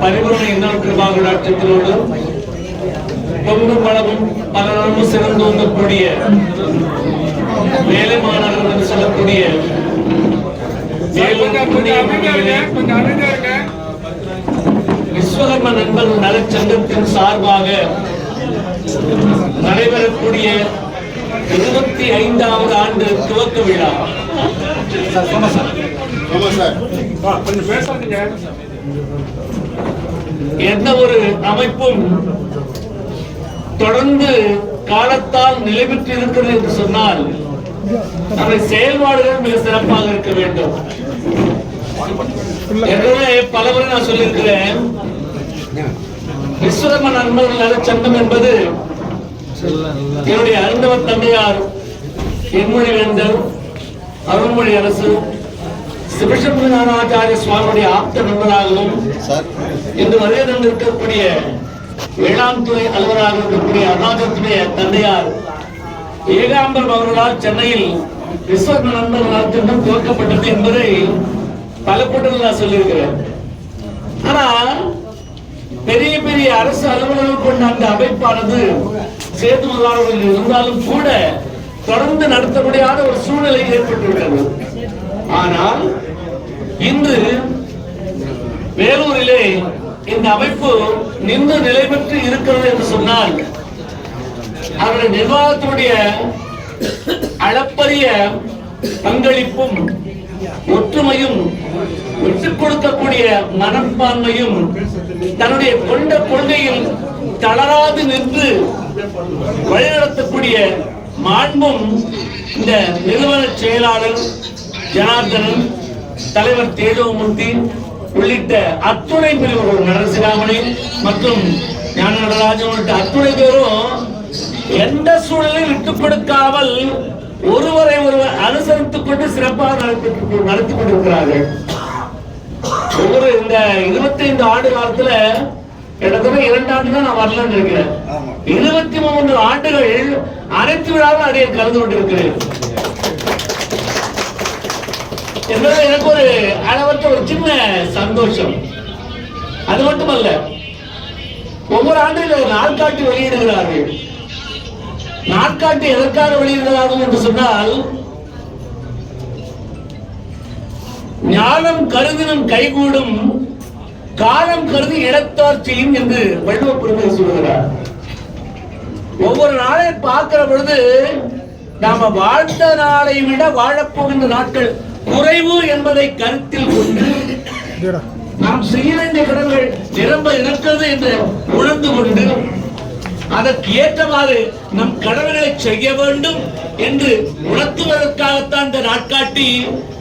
பரிபூர்ண இன்னொரு கிருபாகடாட்சத்தினோடு பொங்கும் பலமும் பல நாளும் சிறந்து வந்தக்கூடிய வேலை மாநகரம் சொல்லக்கூடிய விஸ்வகர்ம நண்பர்கள் நலச்சங்கத்தின் சார்பாக நடைபெறக்கூடிய இருபத்தி ஐந்தாவது ஆண்டு துவக்க விழா. எந்த ஒரு அமைப்பும் தொடர்ந்து காலத்தால் நிலை பெற்று இருக்கிறது என்று சொன்னால் அந்த செயல்பாடுகள் மிக சிறப்பாக இருக்க வேண்டும். ஏற்கனவே பலமுறை நான் சொல்லியிருக்கிறேன். விஸ்வகர்ம நண்பர்கள் நலச்சங்கம் என்பது என்னுடைய அருந்தவ தந்தையார் என்மொழி வேந்தர் அருள்மொழி அரசு சிவசம்பரநாதாச்சாரிய சுவாமியுடைய ஆப்த நண்பராகவும் இன்று வருகை தந்திருக்கக்கூடிய வேளாண் துறை அலுவலராக இருக்கக்கூடிய அருணாச்சலத்துடைய தந்தையார் ஏகாம்பரம் அவர்களால் சென்னையில் விஸ்வகர்ம நண்பர்கள் நலத்திட்டம் துவக்கப்பட்டது என்பதை பல கூட்டத்தில் நான் சொல்லியிருக்கிறேன். ஆனா பெரிய பெரிய அரசு அலுவலர்கள் கொண்ட அந்த அமைப்பானது சேது முதலாளர்கள் இருந்தாலும் கூட தொடர்ந்து நடத்த முடியாத ஒரு சூழ்நிலை ஏற்பட்டுள்ளது. ஆனால் இன்று வேலூரிலே இந்த அமைப்பு நின்று நிலை பெற்று இருக்கிறது என்று சொன்னால் அவருடைய நிர்வாகத்தினுடைய அளப்பரிய பங்களிப்பும் ஒற்றுமையும் விட்டுக் கொடுக்கக்கூடிய மனப்பான்மையும் தன்னுடைய கொண்ட கொள்கையில் தளராது நின்று வழிநடத்தக்கூடிய மாண்பும் இந்த நிறுவன செயலாளர் ஜனார்தனன் தலைவர் தேஜோமூர்த்தி உள்ளிட்ட அத்துணை பிரிவுகள் நரசிராமணி மற்றும் ஞான நடராஜன் உள்ளிட்ட அத்துணை பேரும் எந்த சூழலையும் விட்டுக் கொடுக்காமல் ஒருவரை ஒருவர் அனுசரித்துக் கொண்டு சிறப்பாக நடத்தி நடத்தி கொண்டிருக்கிறார்கள். ஒவ்வொரு இந்த இருபத்தைந்து ஆண்டு காலத்துல கிட்டத்தட்ட இரண்டு ஆண்டு தான் நான் வரலன்னு இருக்கிறேன் இருபத்தி மூன்று ஆண்டுகள் அனைத்து விழாவும் அடைய கலந்து கொண்டிருக்கிறேன். என்பது எனக்கு ஒரு அளவற்ற ஒரு சின்ன சந்தோஷம். அது மட்டுமல்ல ஒவ்வொரு ஆண்டும் நாட்காட்டி வெளியிடுகிறார்கள். நாட்காட்டி எதற்காக வெளியிடுகிறார்கள் என்று சொன்னால் ஞானம் கருதினும் கைகூடும் காலம் கருதி இடத்தார் செய்யும் என்று வள்ளுவ பெருமை சொல்கிறார். ஒவ்வொரு நாளையும் பார்க்கிற பொழுது நாம வாழ்ந்த நாளை விட வாழப்போகின்ற நாட்கள் குறைவு என்பதை கருத்தில் கொண்டு நாம் செய்ய வேண்டிய கடன்கள் நிரம்ப இருக்கிறது என்று உணர்ந்து கொண்டு அதற்கு ஏற்றவாறு நம் கடமைகளை செய்ய வேண்டும் என்று உணர்த்துவதற்காகத்தான் இந்த நாட்காட்டி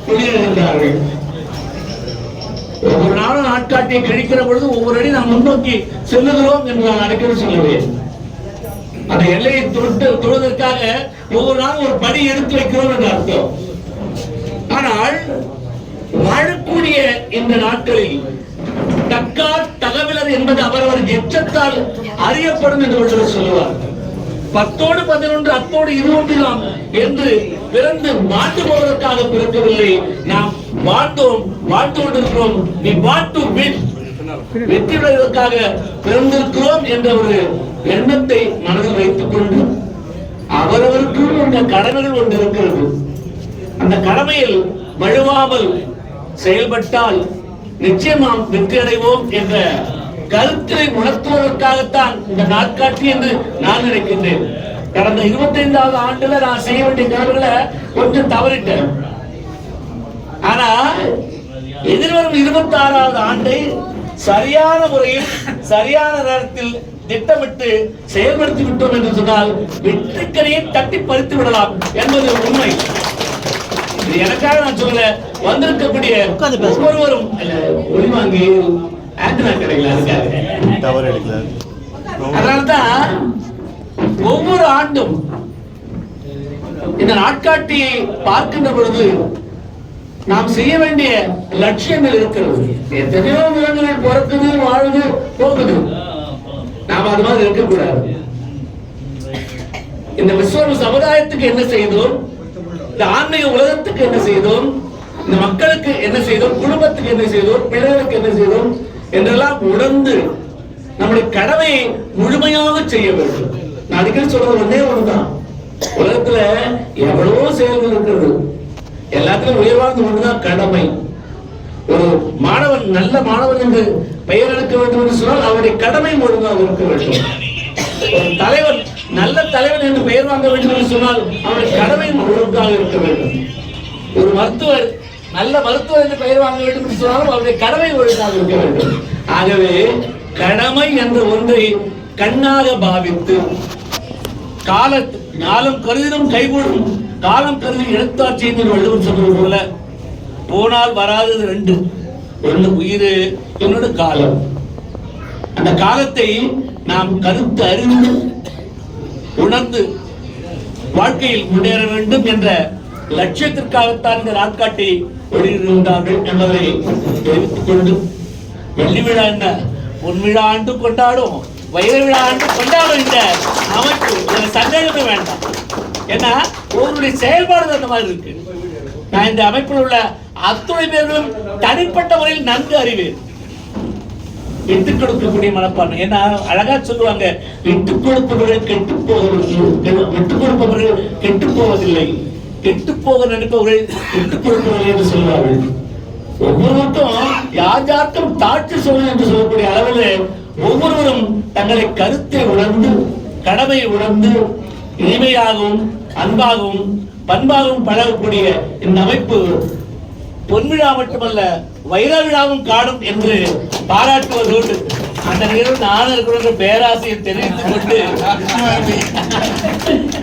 வெளியிடுகிறார்கள் ஒவ்வொரு நாளும் நாட்காட்டியை கழிக்கிற பொழுது ஒவ்வொரு அடி நாம் முன்னோக்கி செல்லுகிறோம் என்று நான் அடிக்கடி சொல்லுவேன் அந்த எல்லையை தொட்டு தொழுவதற்காக ஒவ்வொரு நாளும் ஒரு படி எடுத்து வைக்கிறோம் என்று அர்த்தம். ஆனால் வாழக்கூடிய இந்த நாட்களில் தக்கா தகவலர் என்பது அவரவர் எச்சத்தால் அறியப்படும் என்று ஒருவர் சொல்லுவார். பத்தோடு பதினொன்று அத்தோடு இருபதிலாம் என்று பிறந்து மாண்டு போவதற்காக பிறக்கவில்லை. நாம் வாழ்ந்தோம் வாழ்ந்து கொண்டிருக்கிறோம். நீ வாட்டு வெற்றி பெறுவதற்காக பிறந்திருக்கிறோம் என்ற ஒரு எண்ணத்தை மனதில் வைத்துக் கொண்டு அவரவருக்கும் இந்த கடமைகள் ஒன்று இருக்கிறது. அந்த கடமையில் வழுவாமல் செயல்பட்டால் நிச்சயம் நாம் வெற்றி அடைவோம் என்ற கருத்தை உணர்த்துவதற்காகத்தான் இந்த நாட்காட்டி என்று நான் நினைக்கின்றேன். கடந்த இருபத்தைந்தாவது ஆண்டுல நான் செய்ய வேண்டிய கடமைகளை கொஞ்சம் தவறிட்டேன். ஆனா எதிர்வரும் இருபத்தி ஆறாவது ஆண்டை சரியான முறையில் சரியான நேரத்தில் திட்டமிட்டு செயல்படுத்தி விட்டோம் என்று சொன்னால் வெற்றிக்கரையை தட்டி பறித்து விடலாம் என்பது உண்மை. இது எனக்காக நான் சொல்ல வந்திருக்கக்கூடிய ஒவ்வொருவரும் இல்ல, ஒளிவாங்கி ஆண்டனா கிடைக்கல அதுக்காக எடுக்கல. அதனால்தான் ஒவ்வொரு ஆண்டும் இந்த நாட்காட்டியை பார்க்கின்ற பொழுது நாம் செய்ய வேண்டிய லட்சியங்கள் இருக்கிறது. எத்தனையோ விலங்குகள் பிறக்குது வாழுது போகுது. நாம் அது மாதிரி இருக்கக்கூடாது. இந்த விஸ்வ சமுதாயத்துக்கு என்ன செய்தோம்? இந்த ஆன்மீக உலகத்துக்கு என்ன செய்தோம்? இந்த மக்களுக்கு என்ன செய்தோம்? குடும்பத்துக்கு என்ன செய்தோம்? பிறருக்கு என்ன செய்தோம்? என்றெல்லாம் உணர்ந்து நம்முடைய கடமையை முழுமையாக செய்ய வேண்டும். நான் அடிக்கடி சொல்றது ஒன்னே ஒண்ணுதான். உலகத்துல எவ்வளவோ செயல்கள் இருக்கிறது. எல்லாத்துலயும் உயர்வாக ஒண்ணுதான் கடமை. ஒரு மாணவன் நல்ல மாணவன் என்று பெயர் எடுக்க வேண்டும் என்று சொன்னால் அவருடைய கடமை ஒழுங்காக இருக்க வேண்டும். ஒரு தலைவன் நல்ல தலைவன் என்று பெயர் வாங்க வேண்டும் என்று சொன்னால் அவருடைய கடமை ஒழுங்காக இருக்க வேண்டும். ஒரு மருத்துவர் நல்ல மருத்துவர் என்று பெயர் வாங்க வேண்டும் என்று சொன்னாலும் அவருடைய கடமை ஒழுங்காக இருக்க வேண்டும். ஆகவே கடமை என்ற ஒன்றை கண்ணாக பாவித்து கால காலம் கருதினும் கைகூடும் காலம் கருதி எழுத்தாட்சி என்று வள்ளுவர் சொல்றது போல போனால் வராதது ரெண்டு. ஒண்ணு உயிர் இன்னொன்று காலம். அந்த காலத்தை நாம் கருத்து அறிந்து உணர்ந்து வாழ்க்கையில் முன்னேற வேண்டும் என்ற லட்சியத்திற்காகத்தான் இந்த நாட்காட்டி வெளியிடுகின்றார்கள் என்பதை தெரிவித்துக் கொண்டு வெள்ளி விழா என்ன? பொன் விழா ஆண்டு கொண்டாடும் வைர விழா ஆண்டு கொண்டாடும் இந்த அமைப்பு இதுல சந்தேகமே வேண்டாம். ஏன்னா ஒவ்வொருடைய செயல்பாடு அந்த மாதிரி இருக்கு. நான் இந்த அமைப்பில் உள்ள அத்துணை பேர்களும் தனிப்பட்ட முறையில் நன்கு அறிவேன். விட்டு கொடுக்கக்கூடிய மனப்பான்மை. ஏன்னா அழகா சொல்லுவாங்க விட்டு கொடுப்பவர்கள் கெட்டு போவதில்லை விட்டு கொடுப்பவர்கள் கெட்டு போவதில்லை கெட்டு போக நினைப்பவர்கள் விட்டு கொடுப்பவர்கள் என்று சொல்வார்கள். ஒவ்வொருவருக்கும் யார் யாருக்கும் தாட்சி சொல்லும் என்று சொல்லக்கூடிய அளவில் ஒவ்வொருவரும் தங்களை கருத்தை உணர்ந்து கடமையை உணர்ந்து இனிமையாகவும் அன்பாகவும் பண்பாகவும் பழகக்கூடிய இந்த அமைப்பு பொன்விழா மட்டுமல்ல வைர விழாவும் காடும் என்று பாராட்டுவதோடு அந்த நிகழ்வு நான் இருக்கிற பேராசையை தெரிவித்துக் கொண்டு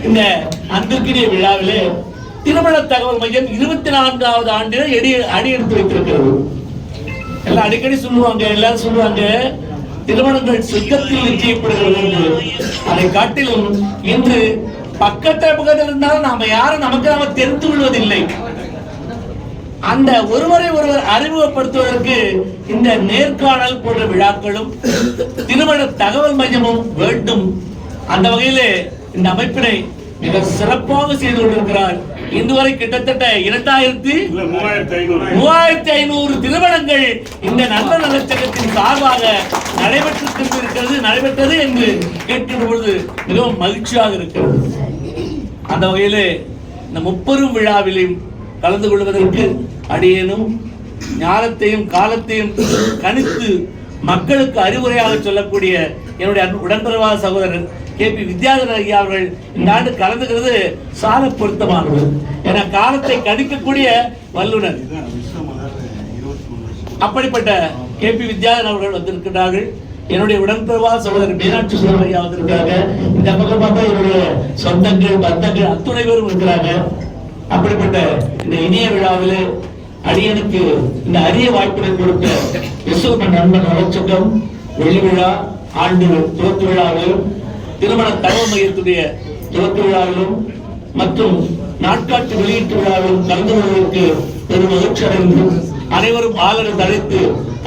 இந்த அன்புக்கிரிய விழாவிலே திருமண தகவல் மையம் இருபத்தி நான்காவது ஆண்டில் அடி அடி எடுத்து வைத்திருக்கிறது. எல்லாம் அடிக்கடி சொல்லுவாங்க எல்லாரும் சொல்லுவாங்க திருமணங்கள் சுத்தத்தில் நிச்சயப்படுகிறது என்று. அதை காட்டிலும் இன்று பக்கத்துல பக்கத்தில் இருந்தாலும் நாம யாரும் நமக்கு நாம தெரிந்து கொள்வதில்லை. அந்த ஒருவரை ஒருவர் அறிமுகப்படுத்துவதற்கு இந்த நேர்காணல் போன்ற விழாக்களும் திருமண தகவல் மையமும் வேண்டும். அந்த வகையிலே இந்த அமைப்பினை மிக சிறப்பாக செய்து கொண்டிருக்கிறார். இன்று வரை கிட்டத்தட்ட இரண்டாயிரத்தி மூவாயிரத்தி ஐநூறு. திருமணங்கள் இந்த நல்ல நலச்சங்கத்தின் சார்பாக நடைபெற்று இருக்கிறது நடைபெற்றது என்று கேட்கின்ற பொழுது மிகவும் மகிழ்ச்சியாக இருக்கிறது. அந்த வகையிலே இந்த முப்பெரும் விழாவிலும் கலந்து கொள்வதற்கு அடியேனும் ஞானத்தையும் காலத்தையும் கணித்து மக்களுக்கு அறிவுரையாக சொல்லக்கூடிய என்னுடைய அன்பு உடன்பிறவா சகோதரர் கே பி வித்யாதர் ஐயா அவர்கள் இந்த ஆண்டு கலந்துக்கிறது சால பொருத்தமானது. என காலத்தை கணிக்கக்கூடிய வல்லுனர் அப்படிப்பட்ட கே பி வித்யாதர் அவர்கள் வந்திருக்கிறார்கள் என்னுடைய உடன்பிறவா சகோதரர் மீனாட்சி சுந்தரம் ஐயா வந்திருக்கிறாங்க இந்த பக்கம் பார்த்தா என்னுடைய சொந்தங்கள் பந்தங்கள் அத்துணை பேரும் இருக்கிறாங்க. அப்படிப்பட்ட இந்த இணைய விழாவில் அடியனுக்கு இந்த அரிய வாய்ப்பினை கொடுத்த விசுவ நண்பன் நலச்சங்கம் வெள்ளி விழா ஆண்டு துவக்க விழாவிலும் திருமண தகவல் மையத்துடைய துவக்க விழாவிலும் மற்றும் நாட்காட்டு வெளியீட்டு விழாவிலும் கலந்து கொள்வதற்கு பெரும் மகிழ்ச்சி அடைந்து அனைவரும் ஆதரவு அழைத்து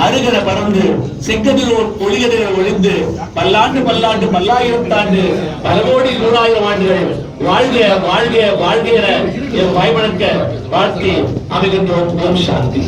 அருகர பறந்து செங்கதிரோர் ஒளிகதிர ஒளிந்து பல்லாண்டு பல்லாண்டு பல்லாயிரத்தாண்டு பல கோடி நூறாயிரம் ஆண்டுகள் வாழ்க வாழ்க வாழ்க என என் வாய்வழக்க வாழ்த்தி அமைகின்றோம். ஓம் சாந்தி.